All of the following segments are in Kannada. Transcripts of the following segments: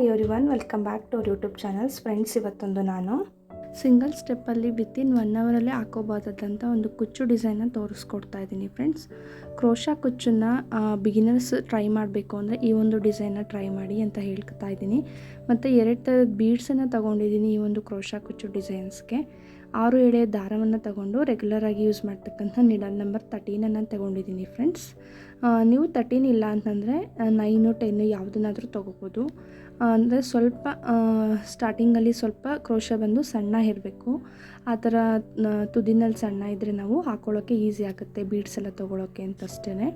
Every one welcome back to ಅವ್ರ ಯೂಟ್ಯೂಬ್ ಚಾನಲ್ಸ್ ಫ್ರೆಂಡ್ಸ್ ಇವತ್ತೊಂದು ನಾನು. ಸಿಂಗಲ್ ಸ್ಟೆಪ್ಪಲ್ಲಿ ವಿತಿನ್ ಒನ್ ಅವರಲ್ಲೇ ಹಾಕೋಬೋದಾದಂಥ ಒಂದು ಕುಚ್ಚು ಡಿಸೈನ್ನ ತೋರಿಸ್ಕೊಡ್ತಾ ಇದ್ದೀನಿ ಫ್ರೆಂಡ್ಸ್ ಕ್ರೋಶಾ ಕುಚ್ಚನ್ನು ಬಿಗಿನರ್ಸ್ ಟ್ರೈ ಮಾಡಬೇಕು ಅಂದರೆ ಈ ಒಂದು ಡಿಸೈನ್ನ ಟ್ರೈ ಮಾಡಿ ಅಂತ ಹೇಳ್ತಾ ಇದ್ದೀನಿ. ಮತ್ತು ಎರಡು ಥರದ ಬೀಡ್ಸನ್ನು ತೊಗೊಂಡಿದ್ದೀನಿ ಈ ಒಂದು ಕ್ರೋಶಾ ಕುಚ್ಚು ಡಿಸೈನ್ಸ್ಗೆ ಆರು ಎಳೆ ದಾರವನ್ನು ತಗೊಂಡು ರೆಗ್ಯುಲರಾಗಿ ಯೂಸ್ ಮಾಡ್ತಕ್ಕಂಥ ನಿಡಲ್ ನಂಬರ್ ತರ್ಟೀನನ್ನು ತಗೊಂಡಿದ್ದೀನಿ ಫ್ರೆಂಡ್ಸ್ ನೀವು ತರ್ಟೀನ್ ಇಲ್ಲ ಅಂತಂದರೆ ನೈನು ಟೆನ್ನು ಯಾವುದನ್ನಾದರೂ ತೊಗೋಬೋದು. ಅಂದರೆ ಸ್ವಲ್ಪ ಸ್ಟಾರ್ಟಿಂಗಲ್ಲಿ ಸ್ವಲ್ಪ ಕ್ರೋಶ ಬಂದು ಸಣ್ಣ ಇರಬೇಕು. ಆ ಥರ ತುದಿನಲ್ಲಿ ಸಣ್ಣ ಇದ್ದರೆ ನಾವು ಹಾಕೊಳ್ಳೋಕ್ಕೆ ಈಸಿ ಆಗುತ್ತೆ, ಬೀಡ್ಸ್ ಎಲ್ಲ ತೊಗೊಳೋಕ್ಕೆ ಅಂತಷ್ಟೇ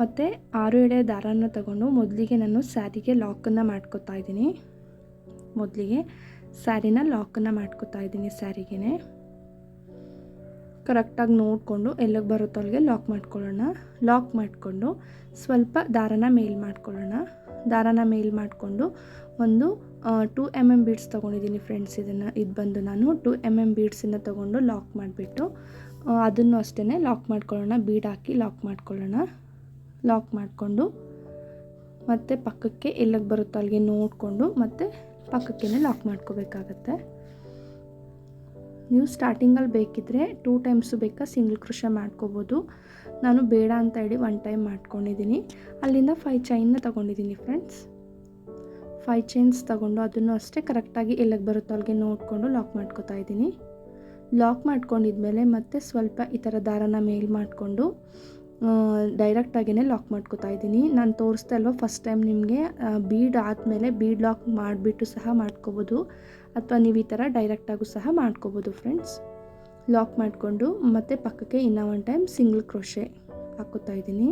ಮತ್ತು ಆರು ಎಳೆ ದಾರನ ತಗೊಂಡು ಮೊದಲಿಗೆ ನಾನು ಸ್ಯಾರಿಗೆ ಲಾಕನ್ನು ಮಾಡ್ಕೊತಾ ಇದ್ದೀನಿ. ಮೊದಲಿಗೆ ಸ್ಯಾರಿನ ಲಾಕನ್ನು ಮಾಡ್ಕೊತಾ ಇದ್ದೀನಿ ಸ್ಯಾರಿಗೆ ಕರೆಕ್ಟಾಗಿ ನೋಡಿಕೊಂಡು ಎಲ್ಲಿಗೆ ಬರುತ್ತೋ ಅಲ್ಲಿಗೆ ಲಾಕ್ ಮಾಡ್ಕೊಳ್ಳೋಣ. ಲಾಕ್ ಮಾಡಿಕೊಂಡು ಸ್ವಲ್ಪ ದಾರನ ಮೇಲ್ ಮಾಡ್ಕೊಳ್ಳೋಣ. ದಾರನ ಮೇಲ್ ಮಾಡಿಕೊಂಡು ಒಂದು ಟೂ ಎಂ ಎಂ ಬೀಡ್ಸ್ ತೊಗೊಂಡಿದ್ದೀನಿ ಫ್ರೆಂಡ್ಸ್ ಇದನ್ನು. ಇದು ಬಂದು ನಾನು ಟೂ ಎಂ ಎಂ ಬೀಡ್ಸನ್ನು ತೊಗೊಂಡು ಲಾಕ್ ಮಾಡಿಬಿಟ್ಟು ಅದನ್ನು ಅಷ್ಟೇ ಲಾಕ್ ಮಾಡ್ಕೊಳ್ಳೋಣ ಬೀಡ್ ಹಾಕಿ ಲಾಕ್ ಮಾಡ್ಕೊಳ್ಳೋಣ. ಲಾಕ್ ಮಾಡಿಕೊಂಡು ಮತ್ತು ಪಕ್ಕಕ್ಕೆ ಎಲ್ಲಿಗೆ ಬರುತ್ತೋ ಅಲ್ಲಿಗೆ ನೋಡಿಕೊಂಡು ಮತ್ತು ಪಕ್ಕಕ್ಕೇ ಲಾಕ್ ಮಾಡ್ಕೋಬೇಕಾಗತ್ತೆ. ನೀವು ಸ್ಟಾರ್ಟಿಂಗಲ್ಲಿ ಬೇಕಿದ್ದರೆ ಟೂ ಟೈಮ್ಸು ಬೇಕಾ ಸಿಂಗಲ್ ಕೃಷಿ ಮಾಡ್ಕೋಬೋದು. ನಾನು ಬೇಡ ಅಂತ ಹೇಳಿ ಒನ್ ಟೈಮ್ ಮಾಡ್ಕೊಂಡಿದ್ದೀನಿ. ಅಲ್ಲಿಂದ ಫೈವ್ ಚೈನ್ನ ತೊಗೊಂಡಿದ್ದೀನಿ ಫ್ರೆಂಡ್ಸ್ ಫೈವ್ ಚೈನ್ಸ್ ತೊಗೊಂಡು ಅದನ್ನು ಅಷ್ಟೇ ಕರೆಕ್ಟಾಗಿ ಎಲ್ಲಿಗೆ ಬರುತ್ತೋ ಅಲ್ಲಿಗೆ ನೋಡಿಕೊಂಡು ಲಾಕ್ ಮಾಡ್ಕೋತಾ ಇದ್ದೀನಿ. ಲಾಕ್ ಮಾಡ್ಕೊಂಡಿದ್ಮೇಲೆ ಮತ್ತೆ ಸ್ವಲ್ಪ ಈ ಥರ ದಾರನ ಮೇಲ್ ಮಾಡಿಕೊಂಡು ಡೈರೆಕ್ಟಾಗಿಯೇ ಲಾಕ್ ಮಾಡ್ಕೋತಾ ಇದ್ದೀನಿ. ನಾನು ತೋರಿಸ್ತಾ ಅಲ್ವ ಫಸ್ಟ್ ಟೈಮ್ ನಿಮಗೆ ಬೀಡ್ ಆದಮೇಲೆ ಬೀಡ್ ಲಾಕ್ ಮಾಡಿಬಿಟ್ಟು ಸಹ ಮಾಡ್ಕೋಬೋದು. ಅಥವಾ ನೀವು ಈ ಥರ ಡೈರೆಕ್ಟಾಗೂ ಸಹ ಮಾಡ್ಕೋಬೋದು ಫ್ರೆಂಡ್ಸ್ ಲಾಕ್ ಮಾಡಿಕೊಂಡು ಮತ್ತೆ ಪಕ್ಕಕ್ಕೆ ಇನ್ನೂ ಒನ್ ಟೈಮ್ ಸಿಂಗಲ್ ಕ್ರೋಶೆ ಹಾಕೋತಾ ಇದ್ದೀನಿ.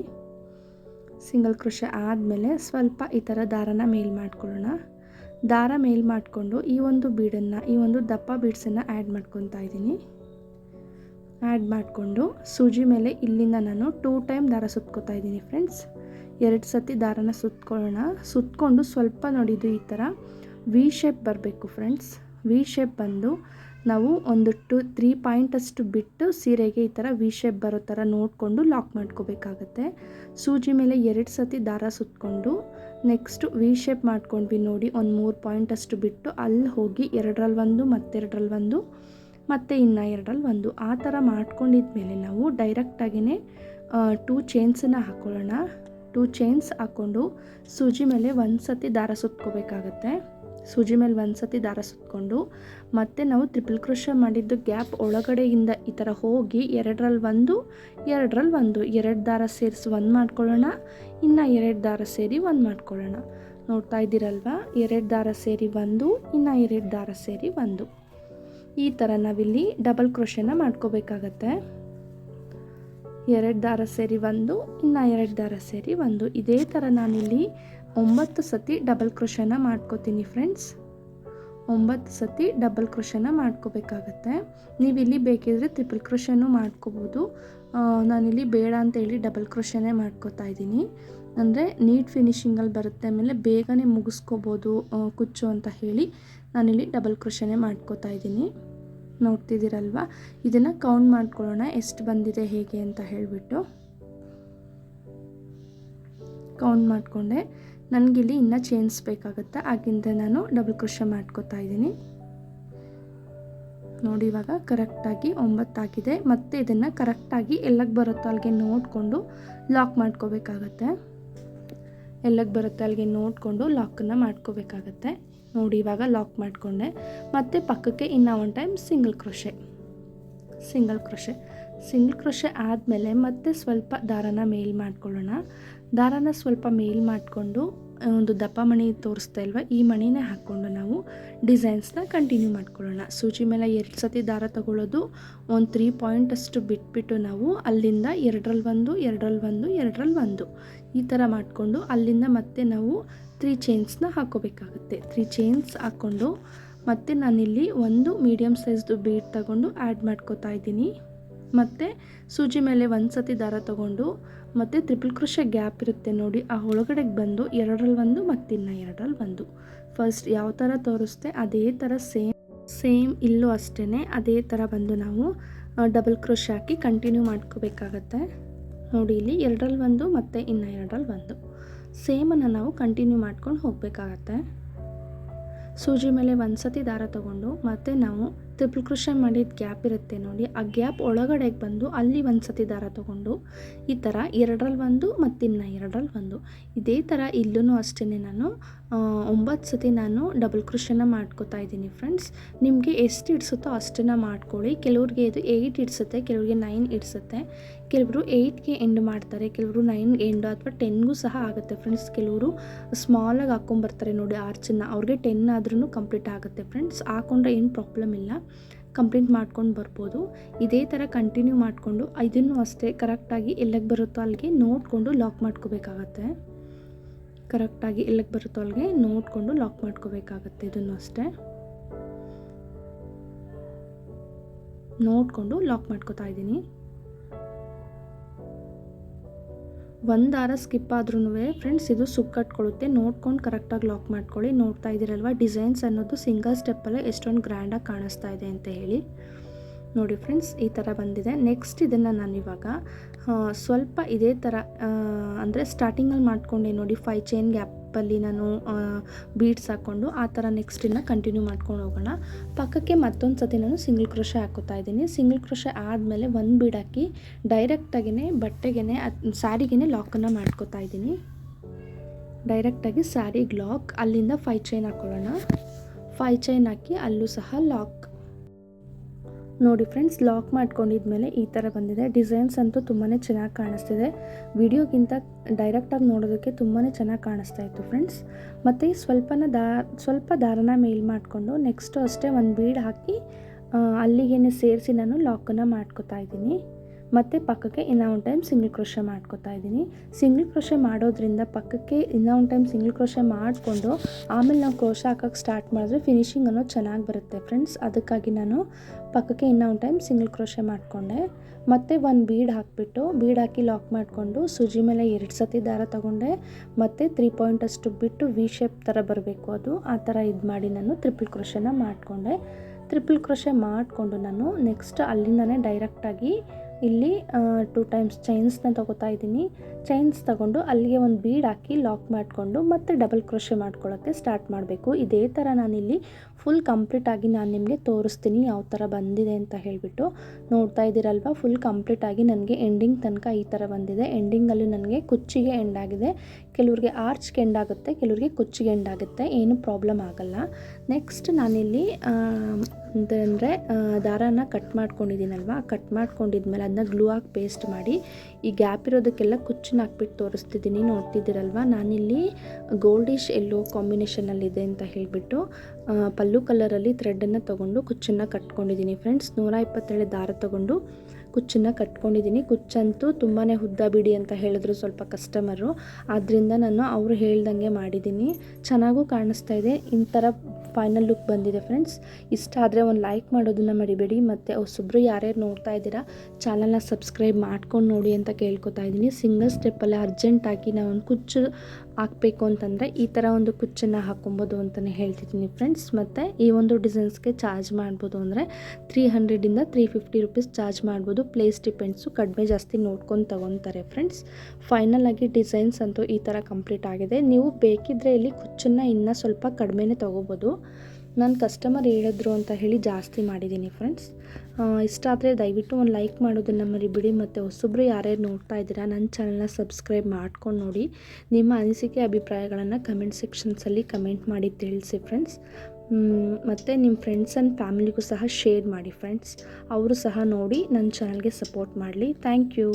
ಸಿಂಗಲ್ ಕ್ರೋಶೆ ಆದಮೇಲೆ ಸ್ವಲ್ಪ ಈ ಥರ ದಾರನ ಮೇಲ್ ಮಾಡ್ಕೊಳ್ಳೋಣ. ದಾರ ಮೇಲ್ ಮಾಡಿಕೊಂಡು ಈ ಒಂದು ಬೀಡನ್ನು, ಈ ಒಂದು ದಪ್ಪ ಬೀಡ್ಸನ್ನು ಆ್ಯಡ್ ಮಾಡ್ಕೊತಾ ಇದ್ದೀನಿ. ಆ್ಯಡ್ ಮಾಡಿಕೊಂಡು ಸೂಜಿ ಮೇಲೆ ಇಲ್ಲಿಂದ ನಾನು ಟೂ ಟೈಮ್ ದಾರ ಸುತ್ಕೋತಾ ಇದ್ದೀನಿ ಫ್ರೆಂಡ್ಸ್. ಎರಡು ಸತಿ ದಾರನ ಸುತ್ಕೊಳ್ಳೋಣ. ಸುತ್ತಕೊಂಡು ಸ್ವಲ್ಪ ನೋಡಿದ್ದು ಈ ಥರ ವಿ ಶೇಪ್ ಬರಬೇಕು ಫ್ರೆಂಡ್ಸ್. ವಿ ಶೇಪ್ ಬಂದು ನಾವು ಒಂದು ಟು ತ್ರೀ ಪಾಯಿಂಟಷ್ಟು ಬಿಟ್ಟು ಸೀರೆಗೆ ಈ ಥರ ವಿ ಶೇಪ್ ಬರೋ ಥರ ನೋಡಿಕೊಂಡು ಲಾಕ್ ಮಾಡ್ಕೋಬೇಕಾಗತ್ತೆ. ಸೂಜಿ ಮೇಲೆ ಎರಡು ಸತಿ ದಾರ ಸುತ್ತಕೊಂಡು ನೆಕ್ಸ್ಟು ವಿ ಶೇಪ್ ಮಾಡ್ಕೊಂಡ್ವಿ ನೋಡಿ ಒಂದು ಮೂರು ಪಾಯಿಂಟಷ್ಟು ಬಿಟ್ಟು ಅಲ್ಲಿ ಹೋಗಿ ಎರಡರಲ್ಲಿ ಒಂದು, ಮತ್ತೆರಡರಲ್ಲಿ ಒಂದು, ಮತ್ತು ಇನ್ನು ಎರಡರಲ್ಲಿ ಒಂದು. ಆ ಥರ ಮಾಡ್ಕೊಂಡಿದ್ಮೇಲೆ ನಾವು ಡೈರೆಕ್ಟಾಗಿಯೇ ಟೂ ಚೈನ್ಸನ್ನು ಹಾಕ್ಕೊಳ್ಳೋಣ ಟೂ ಚೈನ್ಸ್ ಹಾಕ್ಕೊಂಡು ಸೂಜಿ ಮೇಲೆ ಒಂದು ಸತಿ ದಾರ ಸುತ್ಕೋಬೇಕಾಗತ್ತೆ. ಸೂಜಿ ಮೇಲೆ ಒಂದು ಸತಿ ದಾರ ಸುತ್ಕೊಂಡು, ಮತ್ತು ನಾವು ತ್ರಿಪಲ್ ಕ್ರೋಶ ಮಾಡಿದ್ದು ಗ್ಯಾಪ್ ಒಳಗಡೆಯಿಂದ ಈ ಥರ ಹೋಗಿ ಎರಡರಲ್ಲಿ ಒಂದು ಎರಡರಲ್ಲಿ ಒಂದು. ಎರಡು ದಾರ ಸೇರಿಸಿ ಒಂದು ಮಾಡ್ಕೊಳ್ಳೋಣ, ಇನ್ನು ಎರಡು ದಾರ ಸೇರಿ ಒಂದು ಮಾಡ್ಕೊಳ್ಳೋಣ. ನೋಡ್ತಾ ಇದ್ದೀರಲ್ವ? ಎರಡು ದಾರ ಸೇರಿ ಒಂದು, ಇನ್ನು ಎರಡು ದಾರ ಸೇರಿ ಒಂದು. ಈ ಥರ ನಾವಿಲ್ಲಿ ಡಬಲ್ ಕ್ರೋಶನ ಮಾಡ್ಕೋಬೇಕಾಗತ್ತೆ. ಎರಡು ದಾರ ಸೇರಿ ಒಂದು, ಇನ್ನು ಎರಡು ದಾರ ಸೇರಿ ಒಂದು. ಇದೇ ಥರ ನಾನಿಲ್ಲಿ ಒಂಬತ್ತು ಸತಿ ಡಬಲ್ ಕ್ರೋಶನ ಮಾಡ್ಕೋತೀನಿ ಫ್ರೆಂಡ್ಸ್ ಒಂಬತ್ತು ಸತಿ ಡಬಲ್ ಕ್ರೋಶನ ಮಾಡ್ಕೋಬೇಕಾಗತ್ತೆ. ನೀವಿಲ್ಲಿ ಬೇಕಿದ್ರೆ ತ್ರಿಪಲ್ ಕ್ರೋಶನೂ ಮಾಡ್ಕೋಬೋದು. ನಾನಿಲ್ಲಿ ಬೇಡ ಅಂತೇಳಿ ಡಬಲ್ ಕ್ರೋಶನೇ ಮಾಡ್ಕೋತಾ ಇದ್ದೀನಿ. ಅಂದರೆ ನೀಟ್ ಫಿನಿಶಿಂಗಲ್ಲಿ ಬರುತ್ತೆ, ಆಮೇಲೆ ಬೇಗನೆ ಮುಗಿಸ್ಕೋಬೋದು ಕುಚ್ಚು ಅಂತ ಹೇಳಿ ನಾನಿಲ್ಲಿ ಡಬಲ್ ಕ್ರೋಶನೇ ಮಾಡ್ಕೋತಾ ಇದ್ದೀನಿ. ನೋಡ್ತಿದ್ದೀರಲ್ವ? ಇದನ್ನು ಕೌಂಟ್ ಮಾಡ್ಕೊಳ್ಳೋಣ, ಎಷ್ಟು ಬಂದಿದೆ ಹೇಗೆ ಅಂತ ಹೇಳಿಬಿಟ್ಟು. ಕೌಂಟ್ ಮಾಡಿಕೊಂಡೆ. ನನಗಿಲ್ಲಿ ಇನ್ನೂ ಚೇಂಜ್ ಬೇಕಾಗುತ್ತೆ. ಆಗಿಂದ ನಾನು ಡಬಲ್ ಕ್ರೋಶ ಮಾಡ್ಕೋತಾ ಇದ್ದೀನಿ. ನೋಡಿ ಇವಾಗ ಕರೆಕ್ಟಾಗಿ ಒಂಬತ್ತಾಗಿದೆ ಮತ್ತು ಇದನ್ನು ಕರೆಕ್ಟಾಗಿ ಎಲ್ಲಕ್ಕೆ ಬರುತ್ತೋ ಅಲ್ಲಿಗೆ ನೋಡಿಕೊಂಡು ಲಾಕ್ ಮಾಡ್ಕೋಬೇಕಾಗತ್ತೆ. ಎಲ್ಲಕ್ಕೆ ಬರುತ್ತೆ ಅಲ್ಲಿಗೆ ನೋಡಿಕೊಂಡು ಲಾಕನ್ನು ಮಾಡ್ಕೋಬೇಕಾಗತ್ತೆ. ನೋಡಿ ಇವಾಗ ಲಾಕ್ ಮಾಡಿಕೊಂಡೆ. ಮತ್ತು ಪಕ್ಕಕ್ಕೆ ಇನ್ನೂ one time single crochet single crochet single crochet ಆದಮೇಲೆ ಮತ್ತೆ ಸ್ವಲ್ಪ ದಾರನ ಮೇಲ್ ಮಾಡ್ಕೊಳ್ಳೋಣ. ದಾರನ ಸ್ವಲ್ಪ ಮೇಲ್ ಮಾಡಿಕೊಂಡು ಒಂದು ದಪ್ಪ ಮಣಿ ತೋರಿಸ್ತಾ ಇಲ್ವ, ಈ ಮಣಿನೇ ಹಾಕ್ಕೊಂಡು ನಾವು ಡಿಸೈನ್ಸ್ನ ಕಂಟಿನ್ಯೂ ಮಾಡ್ಕೊಳ್ಳೋಣ. ಸೂಚಿ ಮೇಲೆ ಎರಡು ಸತಿ ದಾರ ತಗೊಳ್ಳೋದು ಒಂದು ತ್ರೀ ಪಾಯಿಂಟ್ ಅಷ್ಟು ಬಿಟ್ಬಿಟ್ಟು ನಾವು ಅಲ್ಲಿಂದ ಎರಡರಲ್ಲಿ ಒಂದು ಎರಡರಲ್ಲಿ ಒಂದು ಎರಡರಲ್ಲಿ ಒಂದು ಈ ಥರ ಮಾಡಿಕೊಂಡು ಅಲ್ಲಿಂದ ಮತ್ತೆ ನಾವು ತ್ರೀ ಚೈನ್ಸ್ನ ಹಾಕೋಬೇಕಾಗುತ್ತೆ ತ್ರೀ ಚೈನ್ಸ್ ಹಾಕ್ಕೊಂಡು ಮತ್ತು ನಾನಿಲ್ಲಿ ಒಂದು ಮೀಡಿಯಮ್ ಸೈಜ್ದು ಬೀಟ್ ತಗೊಂಡು ಆ್ಯಡ್ ಮಾಡ್ಕೋತಾ ಇದ್ದೀನಿ. ಮತ್ತು ಸೂಜಿ ಮೇಲೆ ಒಂದು ಸತಿ ದಾರ ತಗೊಂಡು ಮತ್ತು ತ್ರಿಪಲ್ ಕೃಷಿ ಗ್ಯಾಪ್ ಇರುತ್ತೆ ನೋಡಿ, ಆ ಒಳಗಡೆಗೆ ಬಂದು ಎರಡರಲ್ಲಿ ಒಂದು ಮತ್ತು ಇನ್ನು ಎರಡರಲ್ಲಿ ಒಂದು. ಫಸ್ಟ್ ಯಾವ ಥರ ತೋರಿಸ್ತೆ ಅದೇ ಥರ ಸೇಮ್ ಸೇಮ್ ಇಲ್ಲೂ ಅಷ್ಟೇ ಅದೇ ಥರ ಬಂದು ನಾವು ಡಬಲ್ ಕ್ರೋಶ್ ಹಾಕಿ ಕಂಟಿನ್ಯೂ ಮಾಡ್ಕೋಬೇಕಾಗತ್ತೆ. ನೋಡಿ ಇಲ್ಲಿ ಎರಡರಲ್ಲಿ ಒಂದು ಮತ್ತು ಇನ್ನು ಎರಡರಲ್ಲಿ ಒಂದು. ಸೇಮನ್ನು ನಾವು ಕಂಟಿನ್ಯೂ ಮಾಡ್ಕೊಂಡು ಹೋಗಬೇಕಾಗತ್ತೆ. ಸೂಜಿ ಮೇಲೆ ಒಂದು ಸತಿ ದಾರ ತಗೊಂಡು ಮತ್ತೆ ನಾವು ತ್ರಿಪಲ್ ಕೃಷಿ ಮಾಡಿದ ಗ್ಯಾಪ್ ಇರುತ್ತೆ ನೋಡಿ. ಆ ಗ್ಯಾಪ್ ಒಳಗಡೆಗೆ ಬಂದು ಅಲ್ಲಿ ಒಂದು ಸತಿ ದಾರ ತೊಗೊಂಡು, ಈ ಥರ ಎರಡರಲ್ಲಿ ಒಂದು ಮತ್ತು ಇನ್ನು ಎರಡರಲ್ಲಿ ಒಂದು. ಇದೇ ಥರ ಇಲ್ಲೂ ಅಷ್ಟೇ ನಾನು ಒಂಬತ್ತು ಸತಿ ನಾನು ಡಬಲ್ ಕೃಷಿನ ಮಾಡ್ಕೋತಾ ಇದ್ದೀನಿ ಫ್ರೆಂಡ್ಸ್ ನಿಮಗೆ ಎಷ್ಟು ಇಡ್ಸುತ್ತೋ ಅಷ್ಟನ್ನು ಮಾಡ್ಕೊಳ್ಳಿ. ಕೆಲವ್ರಿಗೆ ಇದು ಏಯ್ಟ್ ಇಡ್ಸುತ್ತೆ, ಕೆಲವ್ರಿಗೆ ನೈನ್ ಇಡ್ಸುತ್ತೆ. ಕೆಲವರು ಏಯ್ಟ್ಗೆ ಎಂಡ್ ಮಾಡ್ತಾರೆ, ಕೆಲವರು ನೈನ್ ಎಂಡ್ ಅಥವಾ ಟೆನ್ಗೂ ಸಹ ಆಗುತ್ತೆ ಫ್ರೆಂಡ್ಸ್ ಕೆಲವರು ಸ್ಮಾಲಾಗಿ ಹಾಕ್ಕೊಂಬರ್ತಾರೆ ನೋಡಿ ಆರ್ಚನ್ನು ಅವ್ರಿಗೆ ಟೆನ್ ಆದ್ರೂ ಕಂಪ್ಲೀಟ್ ಆಗುತ್ತೆ ಫ್ರೆಂಡ್ಸ್ ಹಾಕೊಂಡ್ರೆ ಏನು ಪ್ರಾಬ್ಲಮ್ ಇಲ್ಲ. ಕಂಪ್ಲೀಟ್ ಮಾಡ್ಕೊಂಡು ಬರ್ಬೋದು. ಇದೇ ಥರ ಕಂಟಿನ್ಯೂ ಮಾಡಿಕೊಂಡು ಇದನ್ನು ಅಷ್ಟೇ ಕರೆಕ್ಟಾಗಿ ಎಲ್ಲಿಗೆ ಬರುತ್ತೋ ಅಲ್ಲಿಗೆ ನೋಡಿಕೊಂಡು ಲಾಕ್ ಮಾಡ್ಕೋಬೇಕಾಗತ್ತೆ. ಕರೆಕ್ಟಾಗಿ ಎಲ್ಲಿಗೆ ಬರುತ್ತೋ ಅಲ್ಲಿಗೆ ನೋಡಿಕೊಂಡು ಲಾಕ್ ಮಾಡ್ಕೋಬೇಕಾಗತ್ತೆ ಇದನ್ನು ಅಷ್ಟೇ. ನೋಡಿಕೊಂಡು ಲಾಕ್ ಮಾಡ್ಕೋತಾ ಇದ್ದೀನಿ. ಒಂದು ಸ್ಕಿಪ್ ಆದ್ರೂ ಫ್ರೆಂಡ್ಸ್ ಇದು ಸುಕ್ಕಟ್ಕೊಳ್ಳುತ್ತೆ ನೋಡ್ಕೊಂಡು ಕರೆಕ್ಟಾಗಿ ಲಾಕ್ ಮಾಡ್ಕೊಳ್ಳಿ. ನೋಡ್ತಾ ಇದ್ದೀರಲ್ವ ಡಿಸೈನ್ಸ್ ಅನ್ನೋದು ಸಿಂಗಲ್ ಸ್ಟೆಪ್ಪಲ್ಲೇ ಎಷ್ಟೊಂದು ಗ್ರ್ಯಾಂಡಾಗಿ ಕಾಣಿಸ್ತಾ ಇದೆ ಅಂತ ಹೇಳಿ. ನೋಡಿ ಫ್ರೆಂಡ್ಸ್ ಈ ಥರ ಬಂದಿದೆ. ನೆಕ್ಸ್ಟ್ ಇದನ್ನು ನಾನು ಇವಾಗ ಆ, ಸ್ವಲ್ಪ ಇದೇ ಥರ ಅಂದರೆ ಸ್ಟಾರ್ಟಿಂಗಲ್ಲಿ ಮಾಡ್ಕೊಂಡೆ ನೋಡಿ ಫೈ ಚೈನ್ ಗ್ಯಾಪಲ್ಲಿ ನಾನು ಬೀಡ್ಸ್ ಹಾಕ್ಕೊಂಡು ಆ ಥರ ನೆಕ್ಸ್ಟ್ ಇನ್ನು ಕಂಟಿನ್ಯೂ ಮಾಡ್ಕೊಂಡು ಹೋಗೋಣ. ಪಕ್ಕಕ್ಕೆ ಮತ್ತೊಂದು ಸತಿ ನಾನು ಸಿಂಗಲ್ ಕ್ರೋಶೆ ಹಾಕೋತಾ ಇದ್ದೀನಿ. ಸಿಂಗಲ್ ಕ್ರೋಶೆ ಆದಮೇಲೆ ಒಂದು ಬೀಡ್ ಹಾಕಿ ಡೈರೆಕ್ಟಾಗಿನೇ ಬಟ್ಟೆಗೆ ಸ್ಯಾರಿಗೇ ಲಾಕನ್ನು ಮಾಡ್ಕೋತಾ ಇದ್ದೀನಿ. ಡೈರೆಕ್ಟಾಗಿ ಸ್ಯಾರಿಗೆ ಲಾಕ್ ಅಲ್ಲಿಂದ ಫೈ ಚೈನ್ ಹಾಕ್ಕೊಳ್ಳೋಣ ಫೈ ಚೈನ್ ಹಾಕಿ ಅಲ್ಲೂ ಸಹ ಲಾಕ್ ನೋಡಿ ಫ್ರೆಂಡ್ಸ್ ಲಾಕ್ ಮಾಡ್ಕೊಂಡಿದ್ಮೇಲೆ ಈ ಥರ ಬಂದಿದೆ. ಡಿಸೈನ್ಸ್ ಅಂತೂ ತುಂಬಾ ಚೆನ್ನಾಗಿ ಕಾಣಿಸ್ತಿದೆ. ವಿಡಿಯೋಗಿಂತ ಡೈರೆಕ್ಟಾಗಿ ನೋಡೋದಕ್ಕೆ ತುಂಬಾ ಚೆನ್ನಾಗಿ ಕಾಣಿಸ್ತಾ ಇತ್ತು ಫ್ರೆಂಡ್ಸ್. ಮತ್ತು ಸ್ವಲ್ಪನ ದಾ, ಸ್ವಲ್ಪ ದಾರನ ಮೇಲ್ ಮಾಡಿಕೊಂಡು ನೆಕ್ಸ್ಟು ಅಷ್ಟೇ ಒಂದು ಬೀಡ್ ಹಾಕಿ ಅಲ್ಲಿಗೇನೆ ಸೇರಿಸಿ ನಾನು ಲಾಕನ್ನು ಮಾಡ್ಕೋತಾ ಇದ್ದೀನಿ. ಮತ್ತು ಪಕ್ಕಕ್ಕೆ ಇನ್ನೂ ಟೈಮ್ ಸಿಂಗಲ್ ಕ್ರೋಶೆ ಮಾಡ್ಕೋತಾ ಇದ್ದೀನಿ. ಸಿಂಗಲ್ ಕ್ರೋಶೆ ಮಾಡೋದ್ರಿಂದ ಪಕ್ಕಕ್ಕೆ ಇನ್ನೂ ಟೈಮ್ ಸಿಂಗಲ್ ಕ್ರೋಶೆ ಮಾಡಿಕೊಂಡು ಆಮೇಲೆ ನಾವು ಕ್ರೋಶ ಹಾಕೋಕ್ಕೆ ಸ್ಟಾರ್ಟ್ ಮಾಡಿದ್ರೆ ಫಿನಿಶಿಂಗ್ ಅನ್ನೋದು ಚೆನ್ನಾಗಿ ಬರುತ್ತೆ ಫ್ರೆಂಡ್ಸ್ ಅದಕ್ಕಾಗಿ ನಾನು ಪಕ್ಕಕ್ಕೆ ಇನ್ನೂ ಟೈಮ್ ಸಿಂಗಲ್ ಕ್ರೋಶೆ ಮಾಡಿಕೊಂಡೆ. ಮತ್ತು ಒಂದು ಬೀಡ್ ಹಾಕಿಬಿಟ್ಟು ಬೀಡ್ ಹಾಕಿ ಲಾಕ್ ಮಾಡಿಕೊಂಡು ಸುಜಿ ಮೇಲೆ ಎರಡು ಸತಿ ದಾರ ತಗೊಂಡೆ. ಮತ್ತು ತ್ರೀ ಪಾಯಿಂಟ್ ಅಷ್ಟು ಬಿಟ್ಟು ವಿ ಶೇಪ್ ಥರ ಬರಬೇಕು ಅದು. ಆ ಥರ ಇದು ಮಾಡಿ ನಾನು ತ್ರಿಪಲ್ ಕ್ರೋಶೆನ ಮಾಡಿಕೊಂಡೆ. ತ್ರಿಪಲ್ ಕ್ರೋಶೆ ಮಾಡಿಕೊಂಡು ನಾನು ನೆಕ್ಸ್ಟ್ ಅಲ್ಲಿಂದನೇ ಡೈರೆಕ್ಟಾಗಿ ಇಲ್ಲಿ ಟೂ ಟೈಮ್ಸ್ ಚೈನ್ಸ್ನ ತಗೋತಾ ಇದ್ದೀನಿ. ಚೈನ್ಸ್ ತಗೊಂಡು ಅಲ್ಲಿಗೆ ಒಂದು ಬೀಡ್ ಹಾಕಿ ಲಾಕ್ ಮಾಡಿಕೊಂಡು ಮತ್ತೆ ಡಬಲ್ ಕ್ರೋಶೆ ಮಾಡ್ಕೊಳ್ಳೋಕ್ಕೆ ಸ್ಟಾರ್ಟ್ ಮಾಡಬೇಕು. ಇದೇ ಥರ ನಾನಿಲ್ಲಿ ಫುಲ್ ಕಂಪ್ಲೀಟಾಗಿ ನಾನು ನಿಮಗೆ ತೋರಿಸ್ತೀನಿ ಯಾವ ಥರ ಬಂದಿದೆ ಅಂತ ಹೇಳಿಬಿಟ್ಟು. ನೋಡ್ತಾ ಇದ್ದೀರಲ್ವ ಫುಲ್ ಕಂಪ್ಲೀಟ್ ಆಗಿ ನನಗೆ ಎಂಡಿಂಗ್ ತನಕ ಈ ಥರ ಬಂದಿದೆ. ಎಂಡಿಂಗಲ್ಲಿ ನನಗೆ ಕುಚ್ಚಿಗೆ ಎಂಡ್ ಆಗಿದೆ. ಕೆಲವ್ರಿಗೆ ಆರ್ಚ್ಗೆ ಎಂಡ್ ಆಗುತ್ತೆ, ಕೆಲವ್ರಿಗೆ ಕುಚ್ಚಿಗೆ ಎಂಡ್ ಆಗುತ್ತೆ, ಏನು ಪ್ರಾಬ್ಲಮ್ ಆಗಲ್ಲ. ನೆಕ್ಸ್ಟ್ ನಾನಿಲ್ಲಿ ಅಂತಂದರೆ ದಾರಾನ ಕಟ್ ಮಾಡ್ಕೊಂಡಿದ್ದೀನಲ್ವ ಕಟ್ ಮಾಡ್ಕೊಂಡಿದ್ಮೇಲೆ ಅದನ್ನ ಗ್ಲೂ ಹಾಕಿ ಪೇಸ್ಟ್ ಮಾಡಿ ಈ ಗ್ಯಾಪ್ ಇರೋದಕ್ಕೆಲ್ಲ ಕುಚ್ಚನ್ನ ಹಾಕ್ಬಿಟ್ಟು ತೋರಿಸ್ತಿದ್ದೀನಿ. ನೋಡ್ತಿದ್ದೀರಲ್ವ? ನಾನಿಲ್ಲಿ ಗೋಲ್ಡಿಶ್ ಎಲ್ಲೋ ಕಾಂಬಿನೇಷನಲ್ಲಿದೆ ಅಂತ ಹೇಳಿಬಿಟ್ಟು ಪಲ್ಲು ಕಲರಲ್ಲಿ ಥ್ರೆಡನ್ನು ತೊಗೊಂಡು ಕುಚ್ಚನ್ನು ಕಟ್ಕೊಂಡಿದ್ದೀನಿ ಫ್ರೆಂಡ್ಸ್ ನೂರ ಇಪ್ಪತ್ತೇಳು ದಾರ ತೊಗೊಂಡು ಕುಚ್ಚನ್ನು ಕಟ್ಕೊಂಡಿದ್ದೀನಿ. ಕುಚ್ಚಂತೂ ತುಂಬಾ ಉದ್ದ ಬಿಡಿ ಅಂತ ಹೇಳಿದ್ರು ಸ್ವಲ್ಪ ಕಸ್ಟಮರು ಆದ್ದರಿಂದ ನಾನು ಅವರು ಹೇಳ್ದಂಗೆ ಮಾಡಿದ್ದೀನಿ. ಚೆನ್ನಾಗೂ ಕಾಣಿಸ್ತಾ ಇದೆ. ಈ ಫೈನಲ್ ಲುಕ್ ಬಂದಿದೆ ಫ್ರೆಂಡ್ಸ್ ಇಷ್ಟ ಆದರೆ ಒಂದು ಲೈಕ್ ಮಾಡೋದನ್ನು ಮರಿಬೇಡಿ. ಮತ್ತು ಸುಬ್ರು ಯಾರ್ಯಾರು ನೋಡ್ತಾ ಇದ್ದೀರಾ ಚಾನಲ್ನ ಸಬ್ಸ್ಕ್ರೈಬ್ ಮಾಡ್ಕೊಂಡು ನೋಡಿ ಅಂತ ಕೇಳ್ಕೊತಾ ಇದ್ದೀನಿ. ಸಿಂಗಲ್ ಸ್ಟೆಪ್ಪಲ್ಲಿ ಅರ್ಜೆಂಟಾಗಿ ನಾವು ಒಂದು ಕುಚ್ಚು ಹಾಕಬೇಕು ಅಂತಂದರೆ ಈ ಥರ ಒಂದು ಕುಚ್ಚನ್ನು ಹಾಕೊಬೋದು ಅಂತಲೇ ಹೇಳ್ತಿದ್ದೀನಿ ಫ್ರೆಂಡ್ಸ್ ಮತ್ತು ಈ ಒಂದು ಡಿಸೈನ್ಸ್ಗೆ ಚಾರ್ಜ್ ಮಾಡ್ಬೋದು ಅಂದರೆ ತ್ರೀ ಹಂಡ್ರೆಡಿಂದ ತ್ರೀ ಫಿಫ್ಟಿ ರುಪೀಸ್ ಚಾರ್ಜ್ ಮಾಡ್ಬೋದು. ಪ್ಲೇಸ್ ಡಿಪೆಂಡ್ಸು ಕಡಿಮೆ ಜಾಸ್ತಿ ನೋಡ್ಕೊಂಡು ತಗೊತಾರೆ ಫ್ರೆಂಡ್ಸ್ ಫೈನಲ್ ಆಗಿ ಡಿಸೈನ್ಸ್ ಅಂತೂ ಈ ಥರ ಕಂಪ್ಲೀಟ್ ಆಗಿದೆ. ನೀವು ಬೇಕಿದ್ದರೆ ಇಲ್ಲಿ ಕುಚ್ಚನ್ನು ಇನ್ನೂ ಸ್ವಲ್ಪ ಕಡಿಮೆನೇ ತೊಗೋಬೋದು. ನನ್ನ ಕಸ್ಟಮರ್ ಹೇಳಿದ್ರು ಅಂತ ಹೇಳಿ ಜಾಸ್ತಿ ಮಾಡಿದ್ದೀನಿ ಫ್ರೆಂಡ್ಸ್ ಇಷ್ಟ ಆದರೆ ದಯವಿಟ್ಟು ಒಂದು ಲೈಕ್ ಮಾಡೋದನ್ನು ಮರಿಬಿಡಿ ಮತ್ತು ಹೊಸೊಬ್ಬರು ಯಾರ್ಯಾರು ನೋಡ್ತಾ ಇದ್ದೀರಾ, ನನ್ನ ಚಾನಲ್ನ ಸಬ್ಸ್ಕ್ರೈಬ್ ಮಾಡ್ಕೊಂಡು ನೋಡಿ. ನಿಮ್ಮ ಅನಿಸಿಕೆ, ಅಭಿಪ್ರಾಯಗಳನ್ನು ಕಮೆಂಟ್ ಸೆಕ್ಷನ್ಸಲ್ಲಿ ಕಮೆಂಟ್ ಮಾಡಿ ತಿಳಿಸಿ ಫ್ರೆಂಡ್ಸ್ ಮತ್ತು ನಿಮ್ಮ ಫ್ರೆಂಡ್ಸ್ ಆ್ಯಂಡ್ ಫ್ಯಾಮಿಲಿಗೂ ಸಹ ಶೇರ್ ಮಾಡಿ ಫ್ರೆಂಡ್ಸ್ ಅವರು ಸಹ ನೋಡಿ ನನ್ನ ಚಾನಲ್ಗೆ ಸಪೋರ್ಟ್ ಮಾಡಲಿ. Thank you